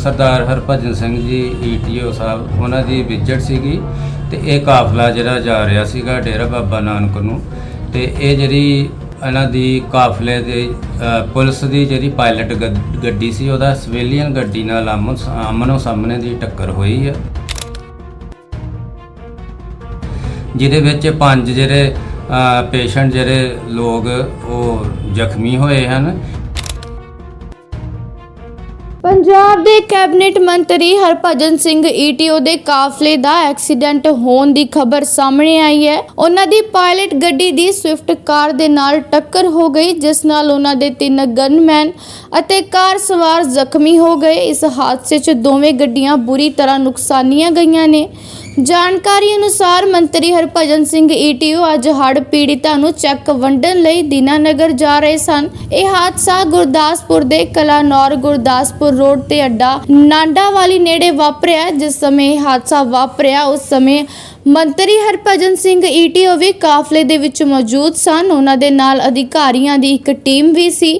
ਸਰਦਾਰ Harbhajan Singh ji ETO ਸਾਹਿਬ ਉਹਨਾਂ ਦੀ visit ਸੀਗੀ ਤੇ ਇਹ ਕਾਫਲਾ ਜਿਹੜਾ ਜਾ ਰਿਹਾ ਸੀਗਾ ਡੇਰਾ ਬਾਬਾ ਨਾਨਕ ਨੂੰ ਤੇ ਇਹ ਜਿਹੜੀ ਇਹਨਾਂ ਦੀ ਕਾਫਲੇ ਦੇ ਅ, ਪੁਲਿਸ ਦੀ ਜਿਹੜੀ ਪਾਇਲਟ ਗੱਡ- ਗੱਡੀ ਸੀ ਉਹਦਾ ਸਿਵਿਲੀਅਨ ਗੱਡੀ ਨਾਲ ਆਮੋ ਆਮਨੋ ਸਾਹਮਣੇ ਦੀ ਟੱਕਰ ਹੋਈ ਹੈ ਜਿਹਦੇ ਵਿੱਚ ਪੰਜ ਜਿਹੜੇ ਪੇਸ਼ੈਂਟ ਜਿਹੜੇ ਲੋਕ ਉਹ ਜ਼ਖਮੀ ਹੋਏ ਹਨ ਪੰਜਾਬ ਦੇ ਕੈਬਨਿਟ ਮੰਤਰੀ ਹਰਭਜਨ ਸਿੰਘ ਈਟੀਓ ਦੇ ਕਾਫਲੇ ਦਾ ਐਕਸੀਡੈਂਟ ਹੋਣ ਦੀ ਖਬਰ ਸਾਹਮਣੇ ਆਈ ਹੈ। ਉਹਨਾਂ ਦੀ ਪਾਇਲਟ ਗੱਡੀ ਦੀ ਸਵਿਫਟ ਕਾਰ ਦੇ ਨਾਲ ਟੱਕਰ ਹੋ ਗਈ, ਜਿਸ ਨਾਲ ਉਹਨਾਂ ਦੇ ਤਿੰਨ ਗਨਮੈਨ ਅਤੇ ਕਾਰ ਸਵਾਰ ਜ਼ਖਮੀ ਹੋ ਗਏ। ਇਸ ਹਾਦਸੇ 'ਚ ਦੋਵੇਂ ਗੱਡੀਆਂ ਬੁਰੀ ਤਰ੍ਹਾਂ ਨੁਕਸਾਨੀਆਂ ਗਈਆਂ ਨੇ। ਜਾਣਕਾਰੀ ਅਨੁਸਾਰ ਮੰਤਰੀ ਹਰਭਜਨ ਸਿੰਘ ਈਟੀਓ ਅੱਜ ਹੜ੍ਹ ਪੀੜਿਤਾਂ ਨੂੰ ਚੈੱਕ ਵੰਡਣ ਲਈ ਦੀਨਾਨਗਰ ਜਾ ਰਹੇ ਸਨ। ਇਹ ਹਾਦਸਾ ਗੁਰਦਾਸਪੁਰ ਦੇ ਕਲਾਨੌਰ ਗੁਰਦਾਸਪੁਰ ਰੋਡ ਤੇ ਅੱਡਾ ਨਾਂਡਾ ਵਾਲੀ ਨੇੜੇ ਵਾਪਰਿਆ, ਜਿਸ ਸਮੇਂ ਹਾਦਸਾ ਵਾਪਰਿਆ, ਉਸ ਸਮੇਂ ਮੰਤਰੀ ਹਰਭਜਨ ਸਿੰਘ ਈਟੀਓ ਵੀ ਕਾਫਲੇ ਦੇ ਵਿੱਚ ਮੌਜੂਦ ਸਨ। ਉਹਨਾਂ ਦੇ ਨਾਲ ਅਧਿਕਾਰੀਆਂ ਦੀ ਇੱਕ ਟੀਮ ਵੀ ਸੀ।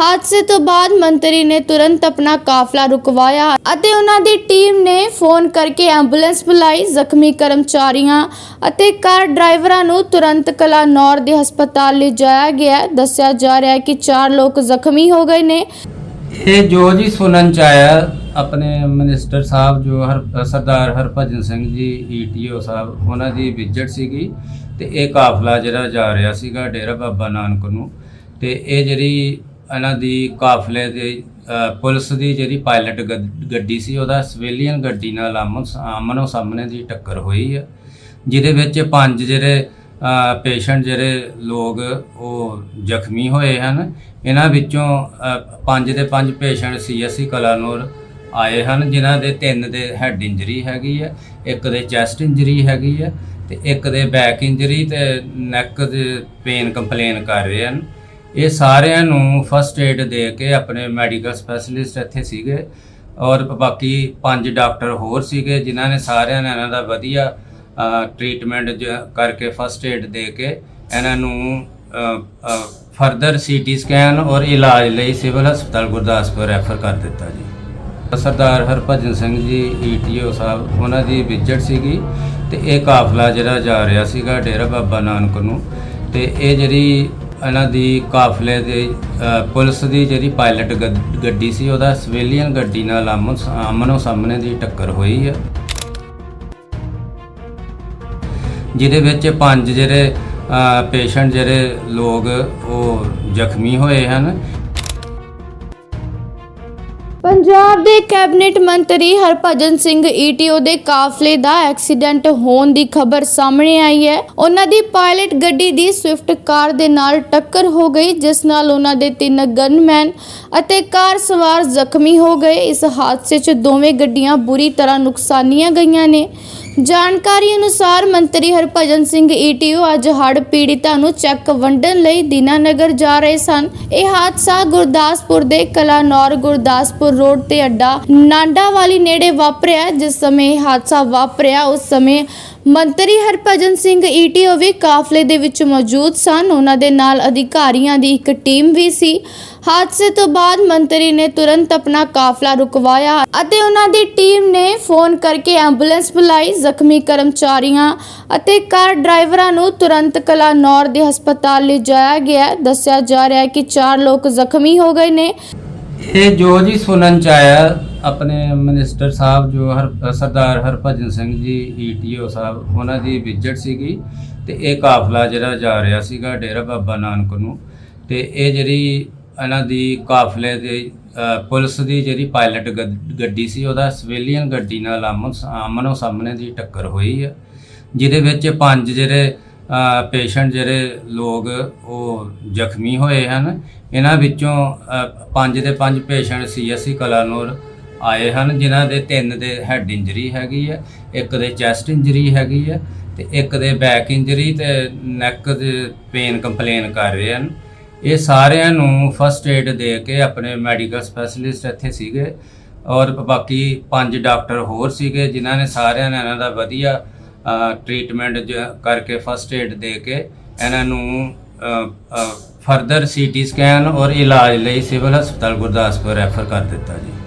ਹਾਦਸੇ ਤੋਂ ਬਾਅਦ ਮੰਤਰੀ ਨੇ ਤੁਰੰਤ ਆਪਣਾ ਕਾਫਲਾ ਰੁਕਵਾਇਆ ਅਤੇ ਉਹਨਾਂ ਦੀ ਟੀਮ ਨੇ ਫੋਨ ਕਰਕੇ ਐਂਬੂਲੈਂਸ ਬੁਲਾਈ। ਜ਼ਖਮੀ ਕਰਮਚਾਰੀਆਂ ਅਤੇ ਕਾਰ ਡਰਾਈਵਰਾਂ ਨੂੰ ਤੁਰੰਤ ਕਲਾਨੌਰ ਦੇ ਹਸਪਤਾਲ ਲਿਜਾਇਆ ਗਿਆ। ਦੱਸਿਆ ਜਾ ਰਿਹਾ ਹੈ ਕਿ ਚਾਰ ਲੋਕ ਜ਼ਖਮੀ ਹੋ ਗਏ ਨੇ। ਇਹ ਜੋ ਜੀ ਸੁਣਨ ਚ ਆਇਆ, ਆਪਣੇ ਮਿਨਿਸਟਰ ਸਾਹਿਬ ਜੋ ਹਰ, ਸਰਦਾਰ ਹਰਭਜਨ ਸਿੰਘ ਜੀ ਈਟੀਓ ਸਾਹਿਬ, ਉਹਨਾਂ ਦੀ ਵਿਜਟ ਸੀਗੀ ਤੇ ਇਹ ਕਾਫਲਾ ਜਿਹੜਾ ਜਾ ਰਿਹਾ ਸੀਗਾ ਡੇਰਾ ਬਾਬਾ ਨਾਨਕ ਨੂੰ ਤੇ ਇਹ ਜਿਹੜੀ ਇਹਨਾਂ ਦੀ ਕਾਫਲੇ ਦੇ ਪੁਲਿਸ ਦੀ ਜਿਹੜੀ ਪਾਇਲਟ ਗੱਡ- ਗੱਡੀ ਸੀ, ਉਹਦਾ ਸਿਵਿਲੀਅਨ ਗੱਡੀ ਨਾਲ ਆਮੋ ਆਮਨੋ ਸਾਹਮਣੇ ਦੀ ਟੱਕਰ ਹੋਈ ਹੈ ਜਿਹਦੇ ਵਿੱਚ ਪੰਜ ਜਿਹੜੇ ਪੇਸ਼ੈਂਟ ਜਿਹੜੇ ਲੋਕ ਉਹ ਜ਼ਖਮੀ ਹੋਏ ਹਨ, ਇਹਨਾਂ ਵਿੱਚੋਂ ਪੰਜ ਦੇ ਪੰਜ ਪੇਸ਼ੈਂਟ ਸੀਐਸਸੀ ਕਲਾਨੌਰ ਆਏ ਹਨ, ਜਿਨ੍ਹਾਂ ਦੇ ਤਿੰਨ ਦੇ ਹੈਡ ਇੰਜਰੀ ਹੈਗੀ ਹੈ, ਇੱਕ ਦੇ ਚੈਸਟ ਇੰਜਰੀ ਹੈਗੀ ਹੈ, ਤੇ ਇੱਕ ਦੇ ਬੈਕ ਇੰਜਰੀ ਤੇ ਨੈਕ ਦੇ ਪੇਨ ਕੰਪਲੇਨ ਕਰ ਰਹੇ ਹਨ। ਇਹ ਸਾਰਿਆਂ ਨੂੰ ਫਸਟ ਏਡ ਦੇ ਕੇ ਆਪਣੇ ਮੈਡੀਕਲ ਸਪੈਸ਼ਲਿਸਟ ਇੱਥੇ ਸੀਗੇ, ਔਰ ਬਾਕੀ ਪੰਜ ਡਾਕਟਰ ਹੋਰ ਸੀਗੇ, ਜਿਨ੍ਹਾਂ ਨੇ ਸਾਰਿਆਂ ਨੇ ਇਹਨਾਂ ਦਾ ਵਧੀਆ ਟ੍ਰੀਟਮੈਂਟ ਕਰਕੇ ਫਸਟ ਏਡ ਦੇ ਕੇ ਇਹਨਾਂ ਨੂੰ ਫਰਦਰ ਸੀਟੀ ਸਕੈਨ ਔਰ ਇਲਾਜ ਲਈ ਸਿਵਲ ਹਸਪਤਾਲ ਗੁਰਦਾਸਪੁਰ ਰੈਫਰ ਕਰ ਦਿੱਤਾ ਜੀ। ਸਰਦਾਰ ਹਰਭਜਨ ਸਿੰਘ ਜੀ ਈਟੀਓ ਸਾਹਿਬ, ਉਹਨਾਂ ਦੀ ਵਿਜ਼ਿਟ ਸੀਗੀ ਤੇ ਇਹ ਕਾਫਲਾ ਜਿਹੜਾ ਜਾ ਰਿਹਾ ਸੀਗਾ ਡੇਰਾ ਬਾਬਾ ਨਾਨਕ ਨੂੰ ਤੇ ਇਹ ਜਿਹੜੀ ਇਹਨਾਂ ਦੀ ਕਾਫਲੇ ਦੇ ਪੁਲਿਸ ਦੀ ਜਿਹੜੀ ਪਾਇਲਟ ਗੱਡ- ਗੱਡੀ ਸੀ, ਉਹਦਾ ਸਿਵਿਲੀਅਨ ਗੱਡੀ ਨਾਲ ਆਮੋ, ਆਮਨੋ ਸਾਹਮਣੇ ਦੀ ਟੱਕਰ ਹੋਈ ਹੈ ਜਿਹਦੇ ਵਿੱਚ ਪੰਜ ਜਿਹੜੇ ਪੇਸ਼ੈਂਟ ਜਿਹੜੇ ਲੋਕ ਉਹ ਜ਼ਖਮੀ ਹੋਏ ਹਨ। ਪੰਜਾਬ ਦੇ ਕੈਬਨਿਟ ਮੰਤਰੀ ਹਰਭਜਨ ਸਿੰਘ ਈਟੀਓ ਦੇ ਕਾਫਲੇ ਦਾ ਐਕਸੀਡੈਂਟ ਹੋਣ ਦੀ ਖਬਰ ਸਾਹਮਣੇ ਆਈ ਹੈ। ਉਹਨਾਂ ਦੀ ਪਾਇਲਟ ਗੱਡੀ ਦੀ ਸਵਿਫਟ ਕਾਰ ਦੇ ਨਾਲ ਟੱਕਰ ਹੋ ਗਈ, ਜਿਸ ਨਾਲ ਉਹਨਾਂ ਦੇ ਤਿੰਨ ਗਨਮੈਨ ਅਤੇ ਕਾਰ ਸਵਾਰ ਜ਼ਖਮੀ ਹੋ ਗਏ। ਇਸ ਹਾਦਸੇ 'ਚ ਦੋਵੇਂ ਗੱਡੀਆਂ ਬੁਰੀ ਤਰ੍ਹਾਂ ਨੁਕਸਾਨੀਆਂ ਗਈਆਂ ਨੇ। ਜਾਣਕਾਰੀ ਅਨੁਸਾਰ ਮੰਤਰੀ ਹਰਭਜਨ ਸਿੰਘ ਈਟੀਓ ਅੱਜ ਹੜ੍ਹ ਪੀੜਤਾਂ ਨੂੰ ਚੈੱਕ ਵੰਡਣ ਲਈ ਦੀਨਾਨਗਰ ਜਾ ਰਹੇ ਸਨ। ਇਹ ਹਾਦਸਾ ਗੁਰਦਾਸਪੁਰ ਦੇ ਕਲਾਨੌਰ ਗੁਰਦਾਸਪੁਰ ਰੋਡ ਤੇ ਅੱਡਾ ਨਾਂਡਾ ਵਾਲੀ ਨੇੜੇ ਵਾਪਰਿਆ, ਜਿਸ ਸਮੇਂ ਇਹ ਹਾਦਸਾ ਵਾਪਰਿਆ, ਉਸ ਸਮੇਂ ਮੰਤਰੀ ਹਰਭਜਨ ਸਿੰਘ ਈਟੀਓ ਵੀ ਕਾਫਲੇ ਦੇ ਵਿੱਚ ਮੌਜੂਦ ਸਨ। ਉਹਨਾਂ ਦੇ ਨਾਲ ਅਧਿਕਾਰੀਆਂ ਦੀ ਇੱਕ ਟੀਮ ਵੀ ਸੀ। ਹਾਦਸੇ ਤੋਂ ਬਾਅਦ ਮੰਤਰੀ ਨੇ ਤੁਰੰਤ ਆਪਣਾ ਕਾਫਲਾ ਰੁਕਵਾਇਆ ਅਤੇ ਉਹਨਾਂ ਦੀ ਟੀਮ ਨੇ ਫੋਨ ਕਰਕੇ ਐਂਬੂਲੈਂਸ ਬੁਲਾਈ, ਜ਼ਖਮੀ ਕਰਮਚਾਰੀਆਂ ਅਤੇ ਕਾਰ ਡਰਾਈਵਰਾਂ ਨੂੰ ਤੁਰੰਤ ਕਲਾਨੌਰ ਦੇ ਹਸਪਤਾਲ ਲਿਜਾਇਆ ਗਿਆ। ਦੱਸਿਆ ਜਾ ਰਿਹਾ ਹੈ ਕਿ ਚਾਰ ਲੋਕ ਜ਼ਖਮੀ ਹੋ ਗਏ ਨੇ। ਇਹ ਜੋ ਜੀ ਸੁਣਨ ਚ ਆਇਆ, ਆਪਣੇ ਮਿਨਿਸਟਰ ਸਾਹਿਬ ਜੋ ਹਰ, ਸਰਦਾਰ ਹਰਭਜਨ ਸਿੰਘ ਜੀ ਈਟੀਓ ਸਾਹਿਬ, ਉਹਨਾਂ ਦੀ ਵਿਜ਼ਿਟ ਸੀਗੀ ਤੇ ਇਹ ਕਾਫਲਾ ਜਿਹੜਾ ਜਾ ਰਿਹਾ ਸੀਗਾ ਡੇਰਾ ਬਾਬਾ ਨਾਨਕ ਨੂੰ ਤੇ ਇਹ ਜਿਹੜੀ ਇਹਨਾਂ ਦੀ ਕਾਫਲੇ ਦੇ ਪੁਲਿਸ ਦੀ ਜਿਹੜੀ ਪਾਇਲਟ ਗੱਡ- ਗੱਡੀ ਸੀ, ਉਹਦਾ ਸਿਵਿਲੀਅਨ ਗੱਡੀ ਨਾਲ ਆਮੋ ਆਮਨੋ ਸਾਹਮਣੇ ਦੀ ਟੱਕਰ ਹੋਈ ਹੈ ਜਿਹਦੇ ਵਿੱਚ ਪੰਜ ਜਿਹੜੇ ਪੇਸ਼ੈਂਟ ਜਿਹੜੇ ਲੋਕ ਉਹ ਜ਼ਖਮੀ ਹੋਏ ਹਨ, ਇਹਨਾਂ ਵਿੱਚੋਂ ਪੰਜ ਦੇ ਪੰਜ ਪੇਸ਼ੈਂਟ ਸੀਐਸਸੀ ਕਲਾਨੌਰ ਆਏ ਹਨ, ਜਿਨ੍ਹਾਂ ਦੇ ਤਿੰਨ ਦੇ ਹੈਡ ਇੰਜਰੀ ਹੈਗੀ ਹੈ ਇੱਕ ਦੇ ਚੈਸਟ ਇੰਜਰੀ ਹੈਗੀ ਹੈ ਤੇ ਇੱਕ ਦੇ ਬੈਕ ਇੰਜਰੀ ਤੇ ਨੈਕ ਦੇ ਪੇਨ ਕੰਪਲੇਨ ਕਰ ਰਹੇ ਹਨ। ਇਹ ਸਾਰਿਆਂ ਨੂੰ ਫਸਟ ਏਡ ਦੇ ਕੇ ਆਪਣੇ ਮੈਡੀਕਲ ਸਪੈਸ਼ਲਿਸਟ ਇੱਥੇ ਸੀਗੇ ਔਰ ਬਾਕੀ ਪੰਜ ਡਾਕਟਰ ਹੋਰ ਸੀਗੇ ਜਿਨ੍ਹਾਂ ਨੇ ਸਾਰਿਆਂ ਨੇ ਇਹਨਾਂ ਦਾ ਵਧੀਆ ਟ੍ਰੀਟਮੈਂਟ ਕਰਕੇ ਫਸਟ ਏਡ ਦੇ ਕੇ ਇਹਨਾਂ ਨੂੰ ਫਰਦਰ ਸੀਟੀ ਸਕੈਨ ਔਰ ਇਲਾਜ ਲਈ ਸਿਵਲ ਹਸਪਤਾਲ ਗੁਰਦਾਸਪੁਰ ਰੈਫਰ ਕਰ ਦਿੱਤਾ ਜੀ।